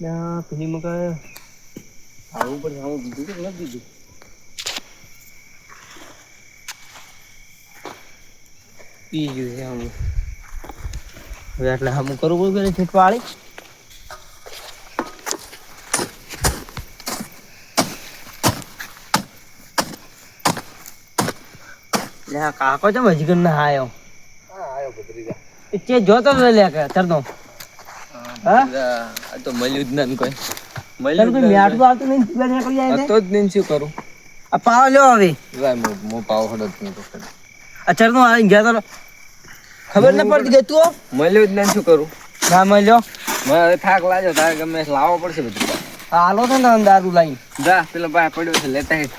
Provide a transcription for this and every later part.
ના પછી મકા આવું પણ આવું દીધું કે નથી દીધું? પી ગયું છે આમ. હવે એટલે આમ કરવું પડે છે પાળી લે કાકો ચમ હજી ના આયો આયો જા એ જોતો લે કે ચરનો હા? આ તો મળ્યું જ ના કોઈ. મળ્યું કોઈ મ્યાઠું આવતું નહીં તું બેન કરી આવે તો જ નહીં શું કરું? આ પાવ લ્યો હવે. લાય મો મો પાવ હડો જ નહીં તો આ ચરનો આવી ગયા તો ખબર ન પડતી કે તું મળ્યું જ નહીં શું કરું? ના મળ્યો હવે થાક લાગ્યો તારે ગમે લાવો લાવવો પડશે બધું. હાલો તો ને દારૂ લાઈ જા પેલો ભાઈ પડ્યો છે લેતા હેઠ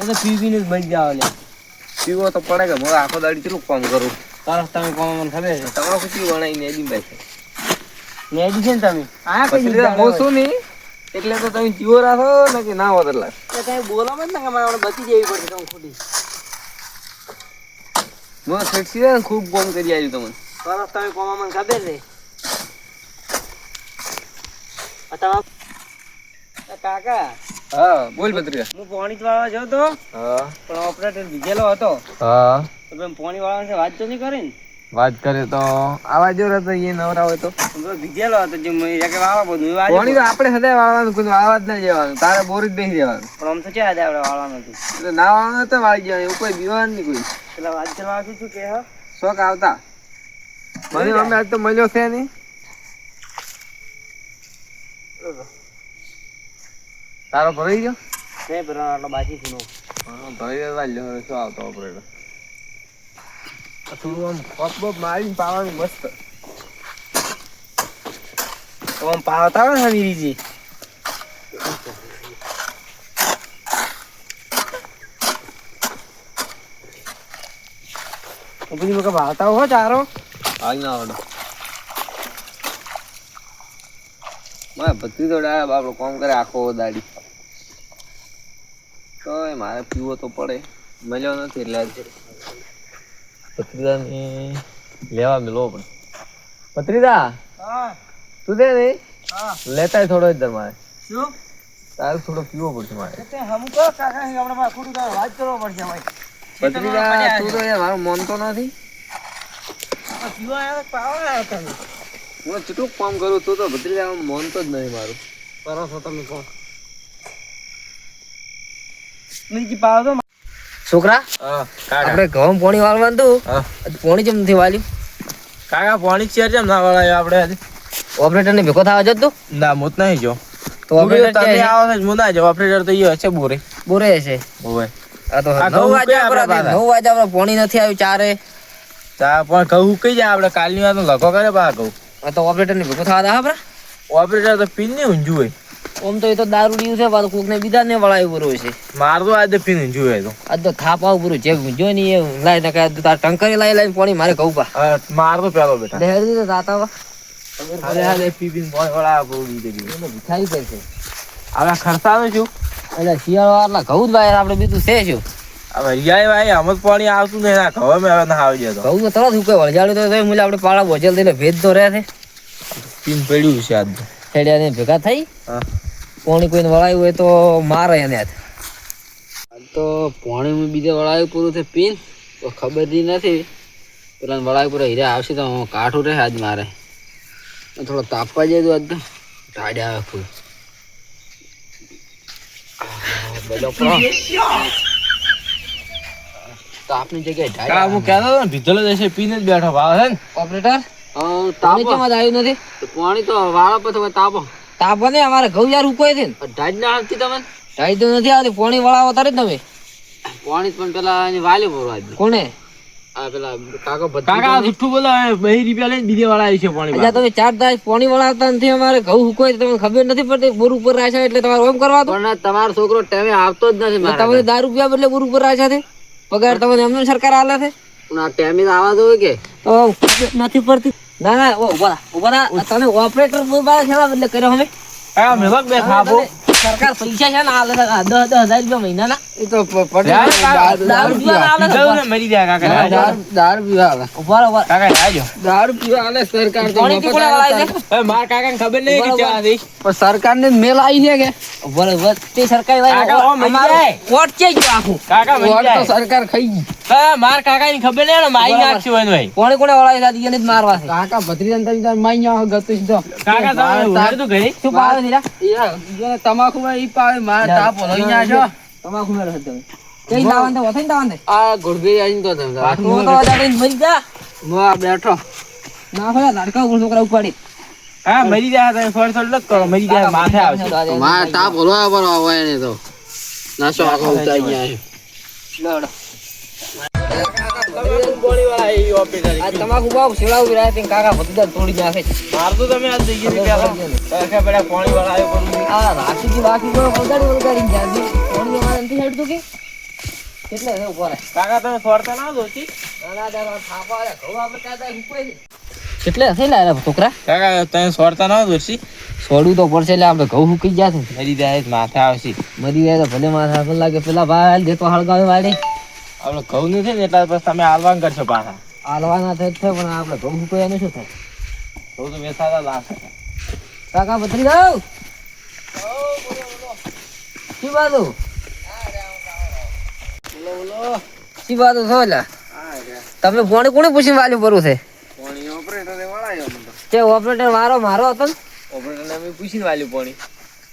એ તો પીવીને જ બળી જાવ લે પીવો તો પડે કે હું આખો દાડી કેટલું કામ કરું? તારા તમે કોમ મને ખબર છે. તમાકુ ચી વણાઈને એડી ભાઈ છે છે ને તમે આ કઈ હું નહીં. એટલે તો તમે જીવો રાખો ને કે ના વધર લાગ તમે બોલો ને કે મારે બચી જવી પડશે તમે ખોટી. હું સેઠસી ને ખૂબ કામ કરી આવ્યું તમને. સરસ તમે કોમા મને ખબર છે. કાકા હા બોલ ભત્રીજા હું પોણી વાળવા જતો પણ ઓપરેટર બીજેલો હતો. હા. તો પોણી વાળવા વાત તો નહીં કરી ને? વાત કરે તો આવા જો તો એ નવરા હોય તો. બીજેલો હતો જે મેં કે વાળવા બધું કોણી તો આપણે સદાય વાળવાનું કોઈ વાળવા જ ના જવાનું. તારે બોરી જ બેસી જવાનું. પણ આમ તો છે આજે આપણે વાળવાનું હતું? એટલે ના વાળવાનું તો વાળી જવાનું એવું કોઈ બીવાનું નહીં કોઈ. એટલે વાત કરવા શું છું કે હા? શોખ આવતા. મને અમે આજ તો મળ્યો છે નહીં? તારો ભરાઈ ગયો? નહીં ભરવાનો આટલો બાકી છું ભરાઈ ગયો વાલ્યો શું આવતો ઓપરેટર થોડું આમ પપ બપ મારીને પાવાનું મસ્ત. આમ પાવતા આવે ને હમીરીજી પછી મેં ભાવતા હો ચારો. હાલ ના આવડો. મારા ભત્રી તો ડાયા બાપડો કોમ કરે આખો દાડી. તો મારે પીવો તો પડે. મજા નથી એટલે પત્રીદાને લેવા મેળવો પડે પત્રીદા? હા. તું દે ને હા. લેતાય થોડો જ દર મારે. શું? તારે થોડો પીવો પડશે મારે. તે હમ તો કાકા આપણે માં ખોટું તારે વાત કરવો પડશે ભાઈ પત્રીદા તું તો યાર મારું મનતો નથી. પીવા આવ્યા પાવા આવ્યા તમે હું કેટલું કામ કરું તું તો ભત્રીજા મન તો જ નહીં મારું. કરો છો તમે કોણ? નહીં પાવ તો છોકરા આપણે ઘઉં પોણી વાળવાનું હતું. પોણી જેમ નથી વાલ્યું કાકા પોણી ચેર જેમ ના વાળા આપણે ઓપરેટર ને ભેગો થવા જતો ના મોત નહીં જો તો ઓપરેટર તમે ક્યાં આવો છો હું ના જાવ ઓપરેટર તો ઈ હશે બોરે. બોરે છે. ઓવે આ તો નવ વાગે આપણે નવ વાગે આપણે પોણી નથી આવ્યું ચારે. તા પણ ઘઉં કઈ જાય આપણે. કાલની વાત લખો કરે બા ઘઉં. આ તો ઓપરેટર ને ભેગો થવા દા આપણે ઓપરેટર તો પીન ને ઊંઝું હોય. ઓમ તો એ તો દારૂ ડીયું છે પાછું કોક ને બીજા ને વળાયું પૂરું છે. માર તો આજે પીન જોયે તો. આજ તો થાપ આવું પૂરું જે જો ને એ લાઈ ને તાર ટંકરી લાઈ લાઈ પાણી મારે કહું પા. માર તો પેલો બેટા. હેડી તો જાતા વા. અરે હાલે પી પીન બોય વળા પૂરી દીધી એને ભિખારી કરશે હવે ખર્ચાનું શું? એટલે શિયાળો આટલા ઘઉં જ ભાઈ આપણે બીજું છે શું? હવે રિયાય ભાઈ આમ જ પાણી આવતું નહીં ના ખબર મેં હવે ના આવી જતો ઘઉં તો તરત ઉકે વળજાડ્યું તો મુલે આપણે પાળા બોજલ થઈને ભેજ તો રહે છે. પીન પડ્યું છે આજ તો. ને ભેગા થઈ. હા પોણી કોઈને વળાયું હોય તો મારે એને તો પોણી હું બીજે વળાયું પૂરું છે પીન. તો ખબર જ નથી. પેલા વળાયું પૂરા હીરા આવશે તો કાઠું રહે આજ મારે. થોડો તાપવા જાય તો આજ તો. ટાડ્યા આવે ફૂલ. તાપની જગ્યાએ હું કહેતો હતો ને ભીતલો જશે પીને જ બેઠો ભાવ છે ને? ઓપરેટર? પાણી કેમ જ આવ્યું નથી? પાણી તો વાળા પર તાપો. તાપો ને અમારે ઘઉં યાર ઉકોય છે ઢાજ ના આવતી તમે? ઢાજ તો નથી આવતી પાણી વાળા તારે તમે. પાણી પણ પેલા વાલી ભરવા કોને? આ પેલા કાકો કાકા જુઠ્ઠું બોલો બે રૂપિયા લઈને બીજે વાળા આવી છે પાણી એટલે તમે ચાર દાસ પાણી વળાવતા નથી અમારે ઘઉં હુકોય તમને ખબર નથી પડતી બોર ઉપર રાખ્યા એટલે તમારે એમ કરવા દો તમારો છોકરો ટાઈમે આવતો જ નથી તમે દારૂ રૂપિયા બદલે બોર ઉપર રાખ્યા છે? પગાર તમને એમને સરકાર આલે છે? ટાઈમે આવા દો કે? તો ખબર નથી પડતી. ના ના ઓ ઊભા ઊભા. તને ઓપરેટર બદલે કર્યો હવે કાકા મેલો બે સરકાર પૈસા છે ને આલે દસ દસ હજાર રૂપિયા મહિનાના. એ તો દારૂ- પીવા. આલે ને મરી જાય કાકા દારૂ- દારૂ- દારૂ પીવા આવે. ઊભા રહો, કાકા આજો દારૂ પીવા આવે સરકાર તો મફત ટીપુડા આવે વળાય છે? સરકાર. માર કાકાને ખબર નહીં કે ચા હતી. પણ સરકારને મેલ આવી છે કે? ઊભા રહો, તે સરકારી વાળા કાકા, ઓ, મરી અમારું જાય. કોટ છે ગયું આખું. કાકા મરી વોટ તો સરકાર ખાઈ ગઈ. હા, માર કાકાની ખબર નહીં ને બરાબર. નાખશું એને ભાઈ. કોણે કોણે એને જ મારવા છે. કાકા ભત્રીજાને તાર માઈ જાઓ ગતું જ કાકા તમે તો ઘરે. શું પાવે છે લ્યા? તમાકુ ઈ પાવે માર તાપ લઈ ના છો તમાકુ છે તમે. કઈ દાવાન છે? વથાઈને દાવાન? આ ગુડબી આવીને તો તમે તો તો વધારે મરી જા. મો આ બેઠો ના હોય, લડકા ઉપર છોકરા ઉપાડી. હા મરી જાય તમે થોડી થોડી લક કરો મરી જાય માથે આવશે માર તાપ હલવા પર આવે ને તો નાશો આખો ઉતારી ગયા છે. લડો. તમાકુ રહ્યા છે, કાકા ભત્રીજા તોડી નાખે. માર તો તમે આજ જઈ ગઈ પેલા સરખા પેલા પાણી વાળા આવ્યો પણ આ રાખીથી બાકી કોઈ વગાડી વગાડીને ગયા છે. નથી હેડતું કે? કેટલે છે ઉપર? કાકા તમે છોડતા ના થાપા ઘઉં આપણે ઉપાય છે. કેટલે હશે ને છોકરા કાકા તમે સોરતા ના દોશી સોડવું તો પડશે એટલે આપણે ઘઉં સુકી જશે મરી જાય માથા આવશે મરી જાય તો ભલે માથા લાગે પેલા ભાઈ દેતો હળગાવે વાળી આપણે ઘઉં નું છે ને એટલે પછી તમે હાલવાન કરશો પાછા. હાલવાના થાય છે પણ આપણે ઘઉં સુકાયાનું શું થાય? ઘઉં તો વેચાતા લાગશે. કાકા પથરી જાવ શી બાજુ? શી બાજુ છો એટલે? તમે ફોન કોને પૂછીને વાલ્યું ભરું છે? તે ઓપરેટર મારો મારો હતો ને. ઓપરેટર અમે પૂછીને વાલ્યું પાણી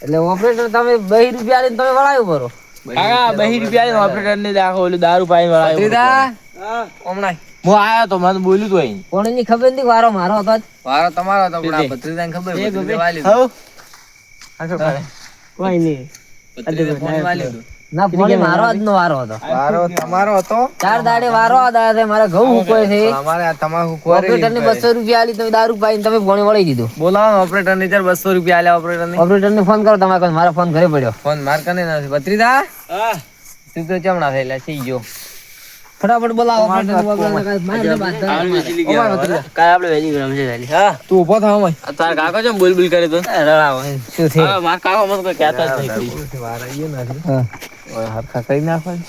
એટલે ઓપરેટર તમે બે રૂપિયા લઈને તમે વળાયું પરો કાકા બહી રૂપિયા ઓપરેટર ને દાખો ઓલું દારૂ પાઈ વાળા હમણાં. હું આયો તો મને બોલ્યું તો અહીં. કોણની ખબર નથી વારો મારો હતો વારો તમારો હતો પણ આ ભત્રીજાને ખબર ભત્રીજા વાલી હઉ. આ શું કરે ભત્રીજા ફોન વાલી દીધો. ના ફોન મારો જ વારો હતો. વારો તમારો હતો. ચાર દાડે વારો આદા છે મારા ઘઉં હુકોય છે. અમારે આ તમાકુ ઓપરેટર ને બસો રૂપિયા આલી તમે દારૂ પાઈને તમે ફોન વળી દીધું. બોલાવો ઓપરેટરની ચાર બસો રૂપિયા આલ્યા ઓપરેટરની. ઓપરેટર ને ફોન કરો તમારે મારો ફોન ઘરે પડ્યો. ફોન માર કને નથી ભત્રીજા? હા. તું તો ચમણા થયેલા થઈ ગયો ફટાફટ બોલાવો કાંઈ કાય આપણે વેલી ગ્રામ છે ખાલી હા? તું ઊભો થાવ મય તાર કાકો છે બોલ બોલ કરે તો? રડાવો, શું છે માર કાકો મત કોઈ કહેતા જ નહીં હા. ઓય હરખા કરી નાખો ને.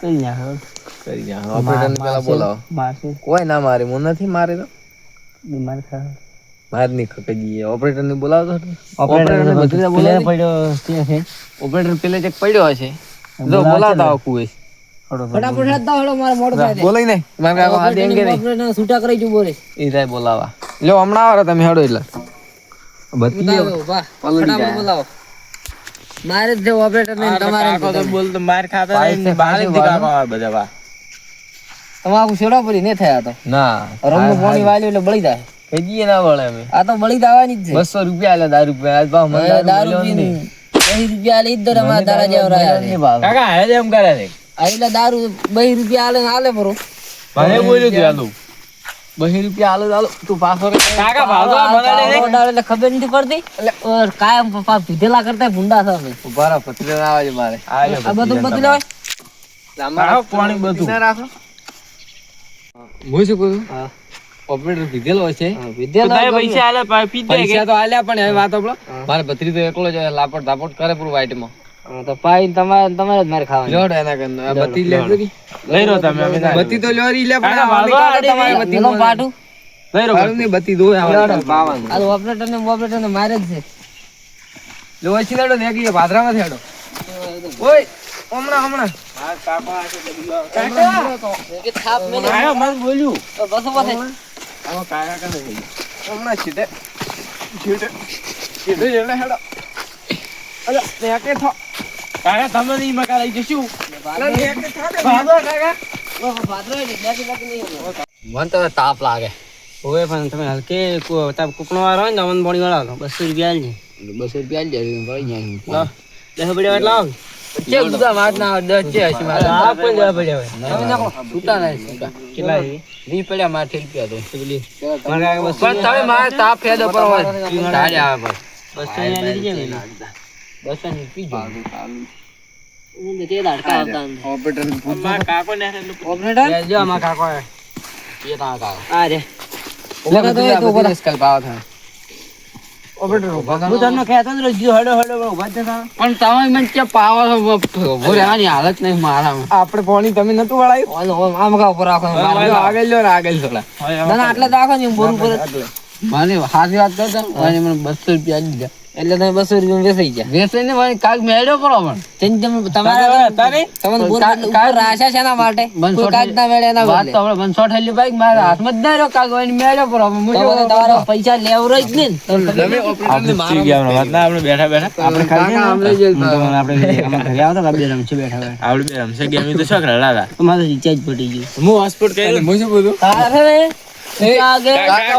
કઈ નાખો. કરી નાખો. ઓપરેટર પેલા બોલાવો. મારશે. કોઈ ના મારે મુ નથી મારે તો બીમાર થયો. મારની દઈએ. ઓપરેટર ને બોલાવતો ઓપરેટર ને પેલે પડ્યો છે. ઓપરેટર પેલે ચેક પડ્યો હશે જો બોલાવતા આવું કુએ ફટાફટ હેડ થાય. નહીં મારે ને નહીં. છૂટા કરી જવું બોલે. ઈ થાય બોલાવા. લ્યો હમણાં આવો તમે હેડો એટલે. બધી ફટાફટ બોલાવો. મારે જ ઓપરેટર ને તમારે તો બોલ તો માર ખાતા નહીં બહાર જ બધા વા તમાકુ શેડા પડી નહીં થયા તો? ના રમનું પાણી વાળ્યું એટલે બળી જાય. કઈ ના વળે અમે. આ તો બળી જવાની જ છે. બસો રૂપિયા આલે દારૂ રૂપિયા આજ ભાવ મને દારૂ રૂપિયા લઈ દર અમારા. કાકા હે કરે છે. એટલે દારૂ બહી રૂપિયા આલે આલે પરો ભાઈ બોલ્યું તું આલું. બહી રૂપિયા આલો આલો. તું પાછો રે. કાકા ભાગો મને એટલે ખબર નથી પડતી. એટલે કાયમ પપ્પા પીધેલા કરતા ભૂંડા છો અમે ઊભા રહો ના આવે મારે. આ બધું બદલે હોય? કાકો પાણી બધું. ના રાખો. હું શું કહું? ઓપરેટર પીધેલો છે પીધેલો પૈસા આલે પા- પી દે પૈસા તો આલ્યા પણ હવે વાત આપણો મારે ભત્રી તો એકલો જ લાપટ ધાપટ કરે પૂરું વાઈટમાં. હા, તો પાઈ તમારે તમારે જ મારે ખાવાની. લોડ એના કન આ બત્તી લે કી. લઈ રહ્યો તમે અમે ના બત્તી તો લોરી લે પણ કાકા, આ કાકા તમારી. બત્તી મેલો પાટું? લઈ રો મારું બત્તી દો પાવાનું આ ઓપરેટર ને ઓપરેટર ને મારે જ છે. લો ઓછી લડો ને કે ભાદરા માં થેડો. ઓય હમણાં હમણાં. કે થાપ મે આયો મને બોલ્યું. તો બસ પાસે આમાં કાકા કરે હમણા છેટે છેટે છેટે છેટે હેડો. અલા ત્યાં કે થો. કાકા તમે નહીં મકા લઈ જશું? મને તો તાપ લાગે. ઓય પણ તમે હલકે કુકણો વાળો હોય ને અમન બોણી વાળા બસો રૂપિયા આલજે. બસો રૂપિયા આલી જાય દસ પડ્યા એટલા આવ. ચે ગુદા વાત ના દસ ચે હશે મારે આ પણ દેવા પડ્યા હોય. તમે નાખો. છૂટા નહીં કેટલા વી પડ્યા મારે ઠેલ રૂપિયા તો. મારે કાકા બસો પણ તમે મારે તાપ ફેદો પર હોય. તારે આવે બસો અહીંયા લીધી છે ને બસ બસો ની. પીજો તે દાડકા આવતા ઓપરેટર મારા કાકો ને ઓપરેટર જો આમાં કાકો એ. તા કાકો. આ રે. એટલે બધી આ બધી સ્કલ પાવ થાય. ઓપરેટર હું તમને કહેતો જ રહ્યો, હડો હડો ઊભા થતા. પણ તમે મને ક્યાં પાવો ઊભો રહેવાની હાલત નહીં મારામાં. આપણે પાણી તમે નતું વળાયું? આમ કા ઉપર રાખો આગળ લ્યો ને આગળ થોડા ના આટલે રાખો ને બોર ઉપર મને સાચી વાત કરતા મને મને બસો રૂપિયા જ દીધા. એટલે તમે બસો રૂપિયા વેસાઈ ગયા. વેસાઈ ને મને કાંઈક મેળ્યો કરો પણ. તેમ તમે તમારે નહીં? તમને કા- કા- રાશા છે ના માટે. કોઈ કાંઈક ના મેળે ના વાત તો આપણે બનસો ઠેલી બાઈક મારા હાથમાં જ ના રહ્યો કાક હોય ને મેળ્યો પડો હવે તમારો પૈસા લેવરો જ ને. તમે આપણે મારી ગયા વાત ના, આપણે બેઠા બેઠા. આપણે ખાલી આપણે જે આપણે આમાં ઘરે આવતા હતા, બે છે બેઠા બેઠા. આપણે બે છે ઈ તો છોકરા લાલા અમારે રિચાર્જ પડી ગયું. હું હોસ્પિટલ કર્યું. હું શું બોલું તારે? ને ત્યાં આગળ બાકો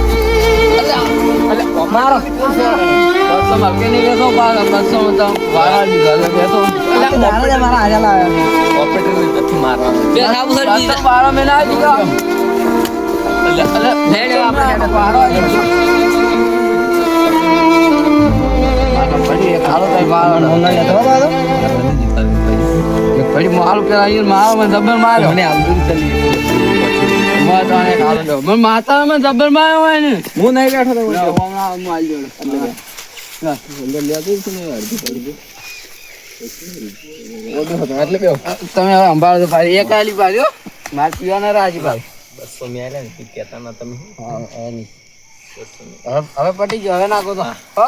મારો બસો માં નહીં બેસો બસો માં વાળા દીધા બેસો મારા હાજર બે સાબુ સડી બસો બારો મહિના આવી ગયો એટલે એટલે આપણે બારો આવી ગયો. પછી એક હાલો કઈ બારો એક પછી મારું પેલા મારો મને જબર માર્યો મને હાલો દો. મને જબર માર્યો હોય ને હું નહીં બેઠો તો હું જોડે. તમે હવે સંભાળો તો એક આલી પાડ્યો હો. મારે પીવાના રાજી ભાઈ. બસો મેલે ને કેતા ના તમે? હવે પટી ગયો. હવે નાખો તો. હો.